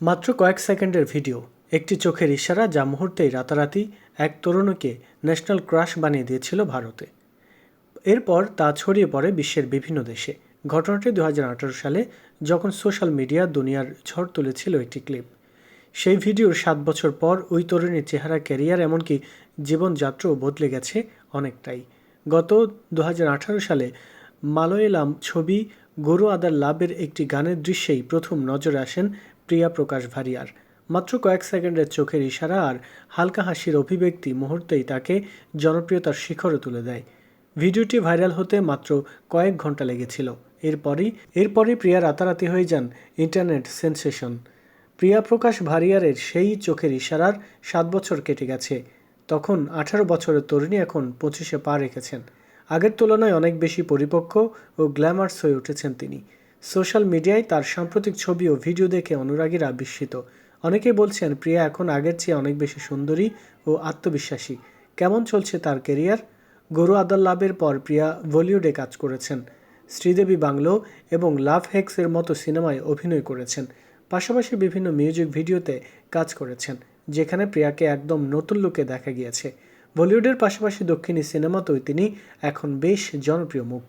মাত্র কয়েক সেকেন্ডের ভিডিও, একটি চোখের ইশারা যা মুহূর্তেই রাতারাতি এক তরুণীকে ন্যাশনাল ক্রাশ বানিয়ে দিয়েছিল ভারতে। এরপর তা ছড়িয়ে পড়ে বিশ্বের বিভিন্ন দেশে। ঘটনাটি দুহাজার আঠারো সালে যখন সোশ্যাল মিডিয়া দুনিয়ার ঝড় তুলেছিল একটি ক্লিপ। সেই ভিডিওর সাত বছর পর ওই তরুণীর চেহারা, ক্যারিয়ার এমনকি জীবনযাত্রাও বদলে গেছে অনেকটাই। গত দু হাজার আঠারো সালে মালয়েলাম ছবি গরু আদার লাভের একটি গানের দৃশ্যেই প্রথম নজরে আসেন প্রিয়া প্রকাশ ভারিয়ার। মাত্র কয়েক সেকেন্ডের চোখের ইশারা আর হালকা হাসির অভিব্যক্তি মুহূর্তেই তাকে জনপ্রিয়তার শিখরে তুলে দেয়। ভিডিওটি ভাইরাল হতে মাত্র কয়েক ঘণ্টা লেগেছিল। এরপরই এরপরই প্রিয়া রাতারাতি হয়ে যান ইন্টারনেট সেন্সেশন। প্রিয়া প্রকাশ ভারিয়ারের সেই চোখের ইশারার সাত বছর কেটে গেছে। তখন আঠারো বছরের তরুণী এখন পঁচিশে পা রেখেছেন। আগের তুলনায় অনেক বেশি পরিপক্ক ও গ্ল্যামার্স হয়ে উঠেছেন তিনি। সোশ্যাল মিডিয়ায় তার সাম্প্রতিক ছবি ও ভিডিও দেখে অনুরাগীরা বিস্মিত অনেকেই বলছেন, প্রিয়া এখন আগের চেয়ে অনেক বেশি সুন্দরী ও আত্মবিশ্বাসী। কেমন চলছে তার কেরিয়ার গরু আদাল লাভের পর প্রিয়া বলিউডে কাজ করেছেন, শ্রীদেবী বাংলো এবং লাভ হেক্সের মতো সিনেমায় অভিনয় করেছেন। পাশাপাশি বিভিন্ন মিউজিক ভিডিওতে কাজ করেছেন, যেখানে প্রিয়াকে একদম নতুন লুকে দেখা গিয়েছে। বলিউডের পাশাপাশি দক্ষিণী সিনেমাতেও তিনি এখন বেশ জনপ্রিয় মুখ।